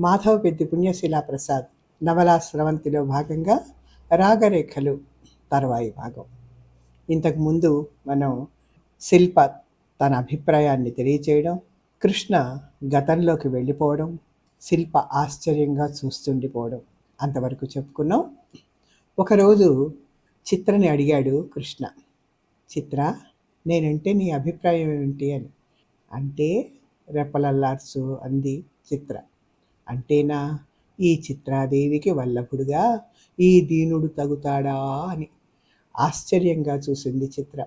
మాధవ పెద్ది ప్రసాద్ నవలా స్రవంతిలో భాగంగా రాగరేఖలు తర్వాయి భాగం. ఇంతకుముందు మనం శిల్ప తన అభిప్రాయాన్ని తెలియచేయడం కృష్ణ గతంలోకి వెళ్ళిపోవడం శిల్ప ఆశ్చర్యంగా చూస్తుండిపోవడం అంతవరకు చెప్పుకున్నాం. ఒకరోజు చిత్రని అడిగాడు కృష్ణ చిత్ర నేనంటే నీ అభిప్రాయం ఏమిటి? అని. అంటే రెప్పలల్లార్సు అంది చిత్ర. అంటేనా? ఈ చిత్రాదేవికి వల్లభుడుగా ఈ దీనుడు తగుతాడా అని ఆశ్చర్యంగా చూసింది చిత్ర.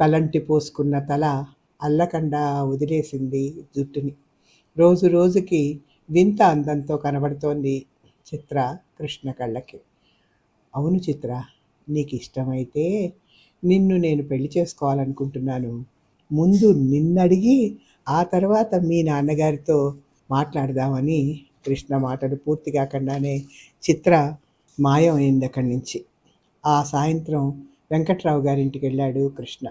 తలంటి పోసుకున్న తల అల్లకండా వదిలేసింది జుట్టుని. రోజు రోజుకి వింత అందంతో కనబడుతోంది చిత్ర కృష్ణ కళ్ళకి. అవును చిత్ర నీకు ఇష్టమైతే నిన్ను నేను పెళ్ళి చేసుకోవాలనుకుంటున్నాను. ముందు నిన్నడిగి ఆ తర్వాత మీ నాన్నగారితో మాట్లాడదామని కృష్ణ మాటలు పూర్తి కాకుండానే చిత్ర మాయం అయింది అక్కడి నుంచి. ఆ సాయంత్రం వెంకట్రావు గారింటికి వెళ్ళాడు కృష్ణ.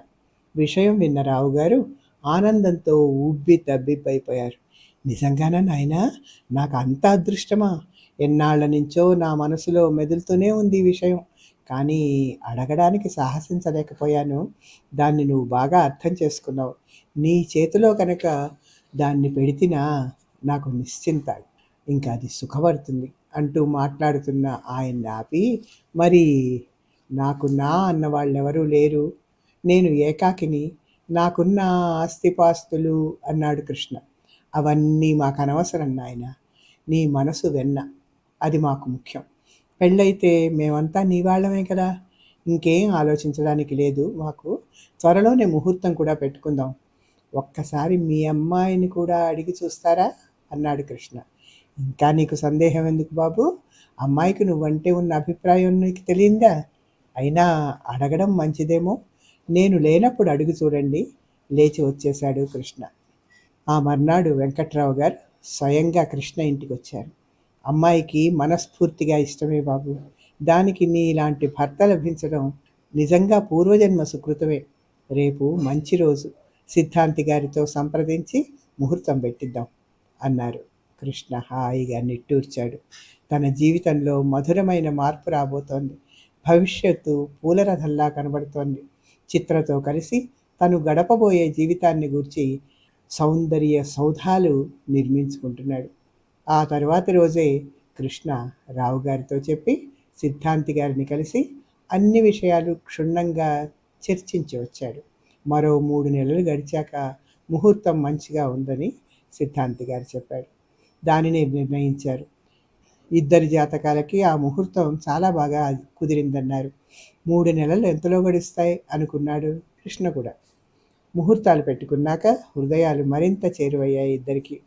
విషయం విన్న రావు గారు ఆనందంతో ఉబ్బి తబ్బిబ్బైపోయారు. నిజంగానా నాయనా? నాకు అంత అదృష్టమా? ఎన్నాళ్ళ నుంచో నా మనసులో మెదులుతూనే ఉంది ఈ విషయం. కానీ అడగడానికి సాహసించలేకపోయాను. దాన్ని నువ్వు బాగా అర్థం చేసుకున్నావు. నీ చేతిలో కనుక దాన్ని పెడితినా నాకు నిశ్చింత ఇంకా అది సుఖపడుతుంది అంటూ మాట్లాడుతున్న ఆయన్ని ఆపి మరి నాకు నా అన్న వాళ్ళెవరూ లేరు. నేను ఏకాకిని. నాకున్న ఆస్తిపాస్తులు అన్నాడు కృష్ణ. అవన్నీ మాకు అనవసరం నాయన. నీ మనసు వెన్న. అది మాకు ముఖ్యం. పెళ్ళైతే మేమంతా నీ వాళ్ళమే కదా. ఇంకేం ఆలోచించడానికి లేదు. మాకు త్వరలోనే ముహూర్తం కూడా పెట్టుకుందాం. ఒక్కసారి మీ అమ్మాయిని కూడా అడిగి చూస్తారా? అన్నాడు కృష్ణ. ఇంకా నీకు సందేహం ఎందుకు బాబు? అమ్మాయికి నువ్వంటే ఉన్న అభిప్రాయం నీకు తెలియందా? అయినా అడగడం మంచిదేమో. నేను లేనప్పుడు అడుగు చూడండి లేచి వచ్చేశాడు కృష్ణ. ఆ మర్నాడు వెంకట్రావు గారు స్వయంగా కృష్ణ ఇంటికి వచ్చారు. అమ్మాయికి మనస్ఫూర్తిగా ఇష్టమే బాబు. దానికి నీ ఇలాంటి భర్త లభించడం నిజంగా పూర్వజన్మ సుకృతమే. రేపు మంచి రోజు. సిద్ధాంతి గారితో సంప్రదించి ముహూర్తం పెట్టిద్దాం. అన్నారు. కృష్ణ హాయిగా నిట్టూర్చాడు. తన జీవితంలో మధురమైన మార్పు రాబోతోంది. భవిష్యత్తు పూలరథంలా కనబడుతోంది. చిత్రతో కలిసి తను గడపబోయే జీవితాన్ని గూర్చి సౌందర్య సౌధాలు నిర్మించుకుంటున్నాడు. ఆ తర్వాతి రోజే కృష్ణ రావు గారితో చెప్పి సిద్ధాంతి గారిని కలిసి అన్ని విషయాలు క్షుణ్ణంగా చర్చించి వచ్చాడు మరో మూడు నెలలు గడిచాక ముహూర్తం మంచిగా ఉందని సిద్ధాంతి గారు చెప్పాడు. దానిని నిర్ణయించారు. ఇద్దరి జాతకాలకి ఆ ముహూర్తం చాలా బాగా కుదిరిందన్నారు. మూడు నెలలు ఎంతలో గడుస్తాయి అనుకున్నాడు కృష్ణ కూడా. ముహూర్తాలు పెట్టుకున్నాక హృదయాలు మరింత చేరువయ్యాయి ఇద్దరికి.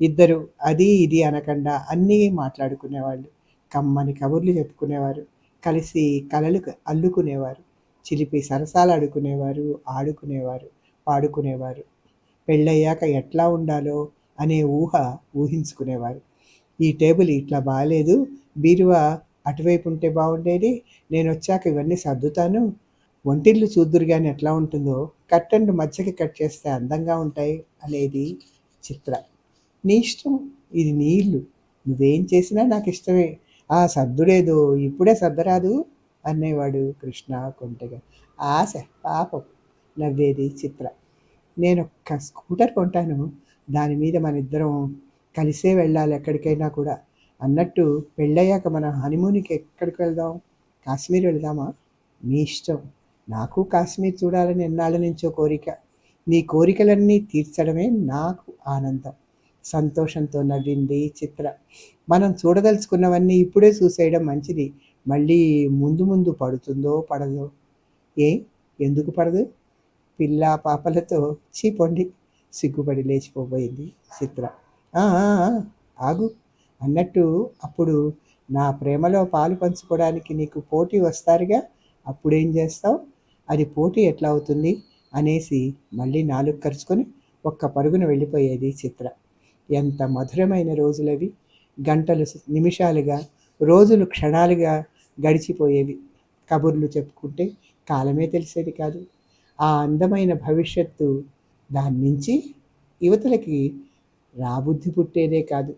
ఇద్దరు అది ఇది అనకుండా అన్నీ మాట్లాడుకునేవాళ్ళు. కమ్మని కబుర్లు చెప్పుకునేవారు. కలిసి కలలు అల్లుకునేవారు. చిలిపి సరసాలు ఆడుకునేవారు ఆడుకునేవారు పాడుకునేవారు. పెళ్ళయ్యాక ఎట్లా ఉండాలో అనే ఊహ ఊహించుకునేవారు. ఈ టేబుల్ ఇట్లా బాగాలేదు బీరువా అటువైపు ఉంటే బాగుండేది నేను వచ్చాక ఇవన్నీ సర్దుతాను. ఒంటిల్లు చూద్దురు కానీ ఎట్లా ఉంటుందో కట్టండు మధ్యకి కట్ చేస్తే అందంగా ఉంటాయి అనేది చిత్ర. నీ ఇష్టం ఇది నీ ఇల్లు. నువ్వేం చేసినా నాకు ఇష్టమే. ఆ సర్దుడేదో ఇప్పుడే సర్దరాదు అనేవాడు కృష్ణ కొంటగా. ఆశ పాపం. నవ్వేది చిత్ర. నేను ఒక్క స్కూటర్ కొంటాను. దాని మీద మన ఇద్దరం కలిసే వెళ్ళాలి ఎక్కడికైనా కూడా. అన్నట్టు పెళ్ళయ్యాక మన హనీమూన్కి ఎక్కడికి వెళ్దాం? కాశ్మీర్ వెళ్దామా? మీ ఇష్టం. నాకు కాశ్మీర్ చూడాలని ఎన్నాళ్ళ నుంచో కోరిక. నీ కోరికలన్నీ తీర్చడమే నాకు ఆనందం. సంతోషంతో నవ్వింది చిత్ర. మనం చూడదలుచుకున్నవన్నీ ఇప్పుడే చూసేయడం మంచిది. మళ్ళీ ముందు ముందు పడుతుందో పడదో? ఏ? ఎందుకు పడదు? పిల్ల పాపలతో చీపొండి సిగ్గుపడి లేచిపోబోయింది చిత్ర. ఆగు. అన్నట్టు అప్పుడు నా ప్రేమలో పాలు పంచుకోవడానికి నీకు పోటీ వస్తారుగా? అప్పుడేం చేస్తావు? అది పోటీ ఎట్లా అవుతుంది? అనేసి మళ్ళీ నాలుగు ఖర్చుకొని ఒక్క పరుగున వెళ్ళిపోయేది చిత్ర. ఎంత మధురమైన రోజులవి. గంటలు నిమిషాలుగా రోజులు క్షణాలుగా గడిచిపోయేవి. కబుర్లు చెప్పుకుంటే కాలమే తెలిసేది కాదు. ఆ అందమైన భవిష్యత్తు దాని నుంచి యువతలకి రాబుద్ధి పుట్టేదే కాదు.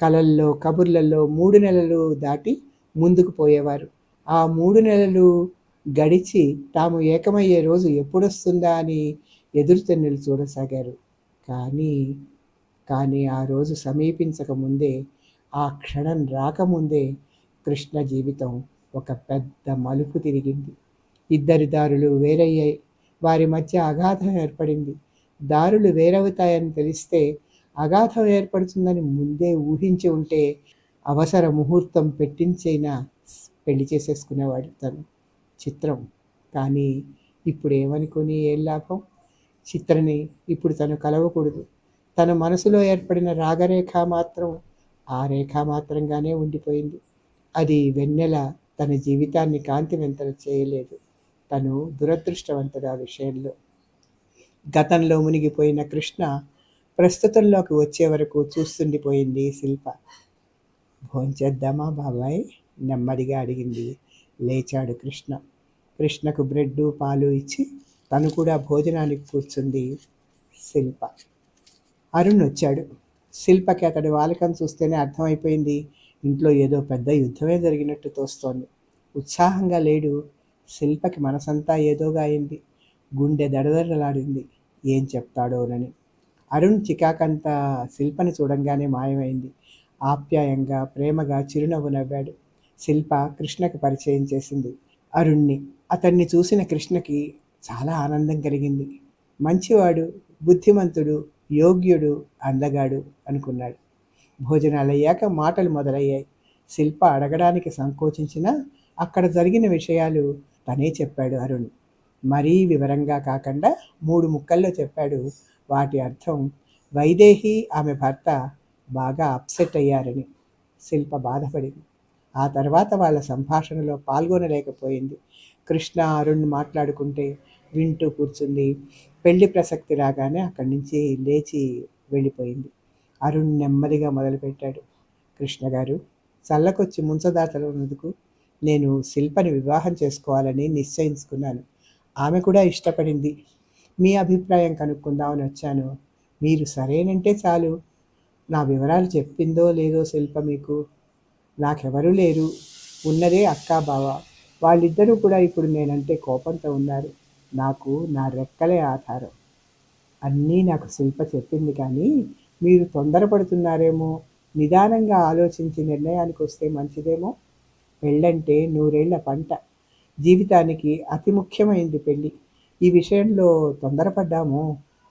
కలల్లో కబుర్లలో మూడు నెలలు దాటి ముందుకు పోయేవారు. ఆ మూడు నెలలు గడిచి తాము ఏకమయ్యే రోజు ఎప్పుడొస్తుందా అని ఎదురుతెన్నులు చూడసాగారు. కానీ కానీ ఆ రోజు సమీపించక ముందే ఆ క్షణం రాకముందే కృష్ణ జీవితం ఒక పెద్ద మలుపు తిరిగింది. ఇద్దరి దారులు వేరయ్యాయి. వారి మధ్య అగాధం ఏర్పడింది. దారులు వేరవుతాయని తెలిస్తే అగాధం ఏర్పడుతుందని ముందే ఊహించి ఉంటే అవసర ముహూర్తం పెట్టించైనా పెళ్ళి చేసేసుకునేవాడు తను. చిత్రం. కానీ ఇప్పుడు ఏమనుకుని ఏం లాభం? చిత్రని ఇప్పుడు తను కలవకూడదు. తన మనసులో ఏర్పడిన రాగరేఖ మాత్రం ఆ రేఖ మాత్రంగానే ఉండిపోయింది. అది వెన్నెల తన జీవితాన్ని కాంతివంతన చేయలేదు. తను దురదృష్టవంతుడు ఆ విషయంలో. గతంలో మునిగిపోయిన కృష్ణ ప్రస్తుతంలోకి వచ్చే వరకు చూస్తుండిపోయింది శిల్ప. భోంచేద్దామా బాబాయ్? నెమ్మదిగా అడిగింది లేచాడు కృష్ణ. కృష్ణకు బ్రెడ్ పాలు ఇచ్చి తను కూడా భోజనానికి కూర్చుంది శిల్ప. అరుణ్ వచ్చాడు. శిల్పకి అతడి వాలకం చూస్తేనే అర్థమైపోయింది. ఇంట్లో ఏదో పెద్ద యుద్ధమే జరిగినట్టు తోస్తోంది. ఉత్సాహంగా లేడు. శిల్పకి మనసంతా ఏదోగా అయింది. గుండె దడదడలాడింది. ఏం చెప్తాడోనని. అరుణ్ చికాకంతా శిల్పని చూడంగానే మాయమైంది. ఆప్యాయంగా ప్రేమగా చిరునవ్వు నవ్వాడు. శిల్ప కృష్ణకి పరిచయం చేసింది. అరుణ్ణి అతన్ని చూసిన కృష్ణకి చాలా ఆనందం కలిగింది. మంచివాడు బుద్ధిమంతుడు యోగ్యుడు అందగాడు అనుకున్నాడు. భోజనాలయ్యాక మాటలు మొదలయ్యాయి. శిల్ప అడగడానికి సంకోచించినా అక్కడ జరిగిన విషయాలు తనే చెప్పాడు అరుణ్. మరీ వివరంగా కాకుండా మూడు ముక్కల్లో చెప్పాడు. వాటి అర్థం వైదేహి ఆమె భర్త బాగా అప్సెట్ అయ్యారని. శిల్ప బాధపడింది. ఆ తర్వాత వాళ్ళ సంభాషణలో పాల్గొనలేకపోయింది. కృష్ణ అరుణ్ మాట్లాడుకుంటే వింటూ కూర్చుంది. పెళ్ళి ప్రసక్తి రాగానే అక్కడి నుంచి లేచి వెళ్ళిపోయింది. అరుణ్ నెమ్మదిగా మొదలుపెట్టాడు. కృష్ణ గారు చల్లకొచ్చి ముంచదాతలున్నందుకు నేను శిల్పని వివాహం చేసుకోవాలని నిశ్చయించుకున్నాను. ఆమె కూడా ఇష్టపడింది. మీ అభిప్రాయం కనుక్కుందామని వచ్చాను. మీరు సరేనంటే చాలు. నా వివరాలు చెప్పిందో లేదో శిల్ప మీకు. నాకెవరూ లేరు. ఉన్నదే అక్కా బావ. వాళ్ళిద్దరూ కూడా ఇప్పుడు నేనంటే కోపంతో ఉన్నారు. నాకు నా రెక్కలే ఆధారం. అన్నీ నాకు శిల్ప చెప్పింది కానీ మీరు తొందరపడుతున్నారేమో. నిదానంగా ఆలోచించి నిర్ణయానికి వస్తే మంచిదేమో. పెళ్ళంటే నూరేళ్ళ పంట. జీవితానికి అతి ముఖ్యమైనది పెళ్ళి. ఈ విషయంలో తొందరపడ్డాము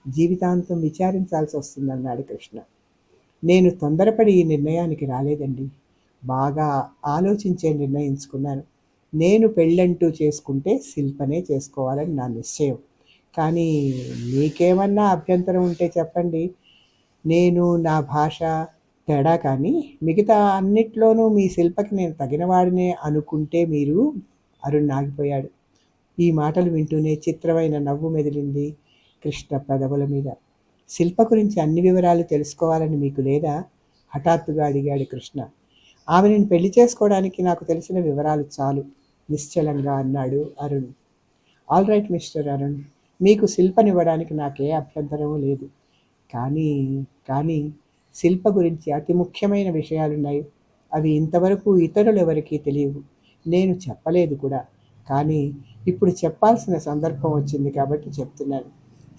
జీవితాంతం విచారించాల్సి వస్తుందన్నాడు కృష్ణ. నేను తొందరపడి ఈ నిర్ణయానికి రాలేదండి. బాగా ఆలోచించే నిర్ణయించుకున్నాను. నేను పెళ్ళంటూ చేసుకుంటే శిల్పనే చేసుకోవాలని నా నిశ్చయం. కానీ మీకేమన్నా అభ్యంతరం ఉంటే చెప్పండి. నేను నా భాష తేడా కానీ మిగతా అన్నిట్లోనూ మీ శిల్పకి నేను తగినవాడినే అనుకుంటే మీరు అరుణ్ ఆగిపోయాడు. ఈ మాటలు వింటూనే చిత్రమైన నవ్వు మెదిలింది కృష్ణ పెదవుల మీద. శిల్ప గురించి అన్ని వివరాలు తెలుసుకోవాలని మీకు లేదా? హఠాత్తుగా అడిగాడు కృష్ణ. ఆమె నేను పెళ్ళి చేసుకోవడానికి నాకు తెలిసిన వివరాలు చాలు నిశ్చలంగా అన్నాడు Arun. All right mister Arun. మీకు శిల్పనివ్వడానికి నాకే అభ్యంతరము లేదు. కానీ కానీ శిల్ప గురించి అతి ముఖ్యమైన విషయాలున్నాయి. అవి ఇంతవరకు ఇతరులు ఎవరికీ తెలియవు. నేను చెప్పలేదు కూడా. కానీ ఇప్పుడు చెప్పాల్సిన సందర్భం వచ్చింది కాబట్టి చెప్తున్నాను.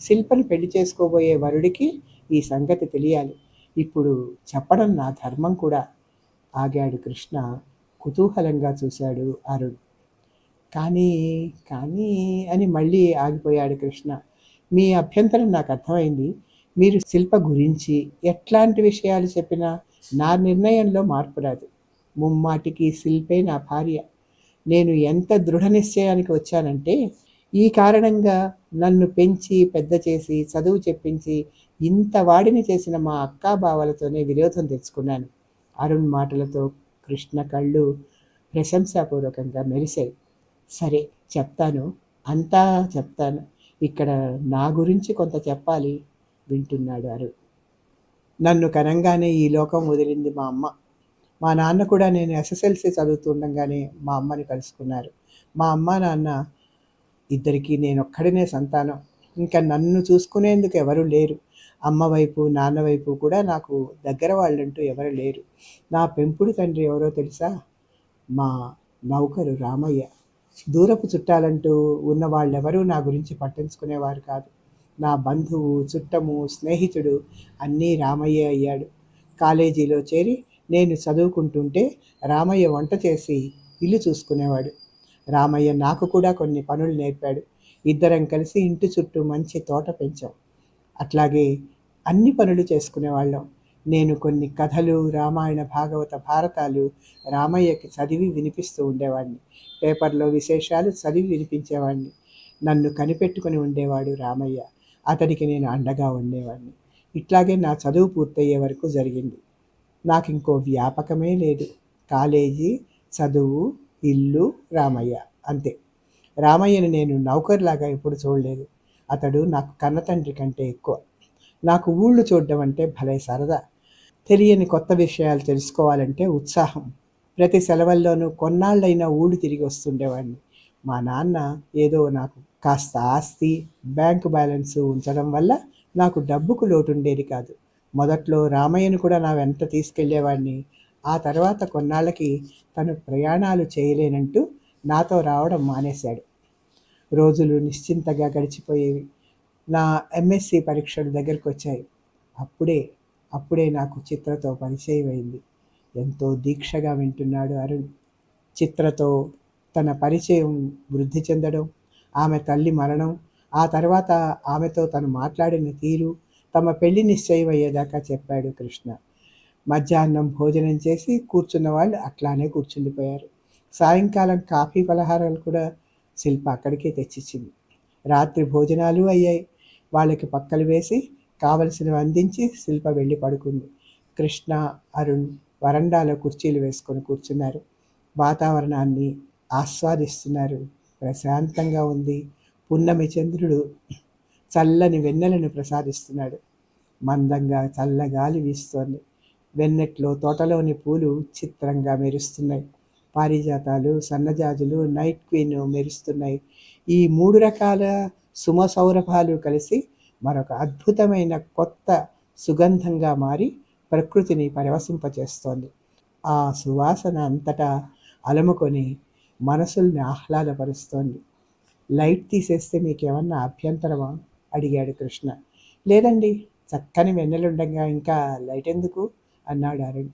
శిల్పను పెళ్ళి చేసుకోబోయే వరుడికి ఈ సంగతి తెలియాలి. ఇప్పుడు చెప్పడం నా ధర్మం కూడా. ఆగాడు కృష్ణ కుతూహలంగా చూశాడు అరుణ్. కానీ కానీ అని మళ్ళీ ఆగిపోయాడు కృష్ణ. మీ అభ్యంతరం నాకు అర్థమైంది. మీరు శిల్ప గురించి ఎట్లాంటి విషయాలు చెప్పినా నా నిర్ణయంలో మార్పు రాదు. ముమ్మాటికి శిల్పే నా భార్య. నేను ఎంత దృఢ నిశ్చయానికి వచ్చానంటే ఈ కారణంగా నన్ను పెంచి పెద్ద చేసి చదువు చెప్పించి ఇంత వాడిని చేసిన మా అక్కా బావలతోనే విరోధం తెచ్చుకున్నాను. అరుణ్ మాటలతో కృష్ణ కళ్ళు ప్రశంసాపూర్వకంగా మెరిశాయి. సరే చెప్తాను. అంతా చెప్తాను. ఇక్కడ నా గురించి కొంత చెప్పాలి. వింటున్నాడు అరు నన్ను కనంగానే ఈ లోకం వదిలింది మా అమ్మ. మా నాన్న కూడా నేను ఎస్ఎస్ఎల్సి చదువుతుండగానే మా అమ్మని కలుసుకున్నారు. మా అమ్మ నాన్న ఇద్దరికీ నేను ఒక్కడినే సంతానం. ఇంకా నన్ను చూసుకునేందుకు ఎవరు లేరు. అమ్మ వైపు నాన్న వైపు కూడా నాకు దగ్గర వాళ్ళంటూ ఎవరు లేరు. నా పెంపుడు తండ్రి ఎవరో తెలుసా? మా నౌకరు రామయ్య. దూరపు చుట్టాలంటూ ఉన్న వాళ్ళెవరూ నా గురించి పట్టించుకునేవారు కాదు. నా బంధువు చుట్టము స్నేహితుడు అన్నీ రామయ్య అయ్యాడు. కాలేజీలో చేరి నేను చదువుకుంటుంటే రామయ్య వంట చేసి ఇల్లు చూసుకునేవాడు. రామయ్య నాకు కూడా కొన్ని పనులు నేర్పాడు. ఇద్దరం కలిసి ఇంటి చుట్టూ మంచి తోట పెంచాం. అట్లాగే అన్ని పనులు చేసుకునేవాళ్ళం. నేను కొన్ని కథలు రామాయణ భాగవత భారతాలు రామయ్యకి చదివి వినిపిస్తూ ఉండేవాడిని. పేపర్లో విశేషాలు చదివి వినిపించేవాడిని. నన్ను కనిపెట్టుకుని ఉండేవాడు రామయ్య. అతడికి నేను అండగా ఉండేవాడిని. ఇట్లాగే నా చదువు పూర్తయ్యే వరకు జరిగింది. నాకు ఇంకో వ్యాపకమే లేదు. కాలేజీ చదువు ఇల్లు రామయ్య అంతే. రామయ్యని నేను నౌకర్లాగా ఎప్పుడు చూడలేదు. అతడు నాకు కన్నతండ్రి కంటే ఎక్కువ. నాకు ఊళ్ళు చూడడం అంటే భలే సరదా. తెలియని కొత్త విషయాలు తెలుసుకోవాలంటే ఉత్సాహం. ప్రతి సెలవుల్లోనూ కొన్నాళ్ళైనా ఊళ్ళు తిరిగి వస్తుండేవాడిని. మా నాన్న ఏదో నాకు కాస్త ఆస్తి బ్యాంకు బ్యాలెన్స్ ఉంచడం వల్ల నాకు డబ్బుకు లోటుండేది కాదు. మొదట్లో రామయ్యను కూడా నా వెంట తీసుకెళ్ళేవాడిని ఆ తర్వాత కొన్నాళ్ళకి తను ప్రయాణాలు చేయలేనంటూ నాతో రావడం మానేశాడు. రోజులు నిశ్చింతగా గడిచిపోయేవి. నా ఎంఎస్సి పరీక్షలు దగ్గరికి వచ్చాయి అప్పుడే అప్పుడే నాకు చిత్రతో పరిచయం అయింది ఎంతో దీక్షగా వింటున్నాడు అరుణ్. చిత్రతో తన పరిచయం వృద్ధి చెందడం ఆమె తల్లి మరణం ఆ తర్వాత ఆమెతో తను మాట్లాడిన తీరు తమ పెళ్ళి నిశ్చయమయ్యేదాకా చెప్పాడు కృష్ణ. మధ్యాహ్నం భోజనం చేసి కూర్చున్న వాళ్ళు అట్లానే కూర్చుండిపోయారు. సాయంకాలం కాఫీ పలహారాలు కూడా శిల్ప అక్కడికే తెచ్చిచ్చింది. రాత్రి భోజనాలు అయ్యాయి. వాళ్ళకి పక్కలు వేసి కావలసినవి అందించి శిల్ప వెళ్ళి పడుకుంది. కృష్ణ అరుణ్ వరండాలో కుర్చీలు వేసుకొని కూర్చున్నారు. వాతావరణాన్ని ఆస్వాదిస్తున్నారు. ప్రశాంతంగా ఉంది. పున్నమి చంద్రుడు చల్లని వెన్నెలను ప్రసాదిస్తున్నాడు. మందంగా చల్లగాలి వీస్తోంది. వెన్నెట్లో తోటలోని పూలు చిత్రంగా మెరుస్తున్నాయి. పారిజాతాలు సన్నజాజులు నైట్ క్వీన్ మెరుస్తున్నాయి. ఈ మూడు రకాల సుమ సౌరభాలు కలిసి మరొక అద్భుతమైన కొత్త సుగంధంగా మారి ప్రకృతిని పరవశింపచేస్తోంది. ఆ సువాసన అంతటా అలముకొని మనసుల్ని ఆహ్లాదపరుస్తోంది. లైట్ తీసేస్తే మీకేమన్నా అభ్యంతరమా? అడిగాడు కృష్ణ. లేదండి చక్కని వెన్నెలుండగా ఇంకా లైట్ ఎందుకు? అన్నాడు అరుణ్.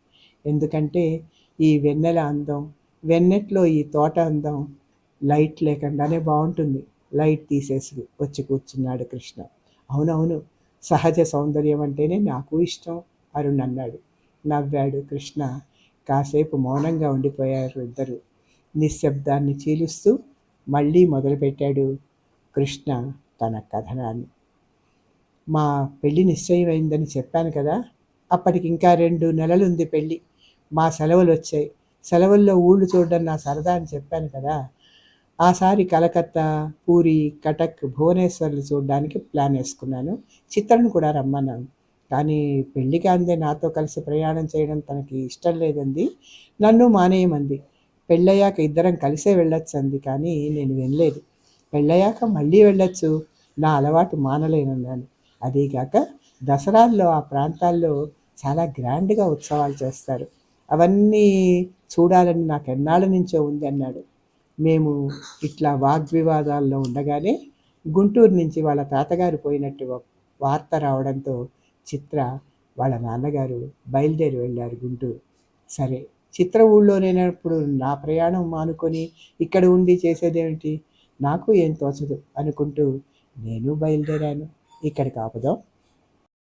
ఎందుకంటే ఈ వెన్నెల అందం వెన్నెట్లో ఈ తోట అందం లైట్ లేకుండానే బాగుంటుంది. లైట్ తీసేసి వచ్చి కూర్చున్నాడు కృష్ణ. అవునవును సహజ సౌందర్యం అంటేనే నాకు ఇష్టం అరుణ్ అన్నాడు. నవ్వాడు కృష్ణ. కాసేపు మౌనంగా ఉండిపోయారు ఇద్దరు. నిశ్శబ్దాన్ని చీలుస్తూ మళ్ళీ మొదలుపెట్టాడు కృష్ణ తన కథనాన్ని. మా పెళ్ళి నిశ్చయమైందని చెప్పాను కదా అప్పటికి ఇంకా రెండు నెలలుంది పెళ్ళి మా సెలవులు వచ్చాయి. సెలవుల్లో ఊళ్ళు చూడడం నా సరదా అని చెప్పాను కదా ఆసారి కలకత్తా పూరి కటక్ భువనేశ్వర్లు చూడడానికి ప్లాన్ వేసుకున్నాను. చిత్రను కూడా రమ్మన్నాను. కానీ పెళ్ళికి అందే నాతో కలిసి ప్రయాణం చేయడం తనకి ఇష్టం లేదండి నన్ను మానేయమంది. పెళ్ళయ్యాక ఇద్దరం కలిసే వెళ్ళొచ్చు అంది కానీ నేను వినలేదు. పెళ్ళయ్యాక మళ్ళీ వెళ్ళొచ్చు? నా అలవాటు మానలేనన్నాను. అదీగాక దసరాల్లో ఆ ప్రాంతాల్లో చాలా గ్రాండ్గా ఉత్సవాలు చేస్తారు. అవన్నీ చూడాలని నాకు ఎన్నాళ్ళ నుంచో ఉంది అన్నాడు. మేము ఇట్లా వాగ్వివాదాల్లో ఉండగానే గుంటూరు నుంచి వాళ్ళ తాతగారు పోయినట్టు వార్త రావడంతో చిత్ర వాళ్ళ నాన్నగారు బయలుదేరి వెళ్ళారు గుంటూరు. సరే చిత్ర ఊళ్ళో నేనప్పుడు నా ప్రయాణం మానుకొని ఇక్కడ ఉండి చేసేదేమిటి? నాకు ఏం తోచదు అనుకుంటూ నేను బయలుదేరాను. ఇక్కడికి ఆపుదాం.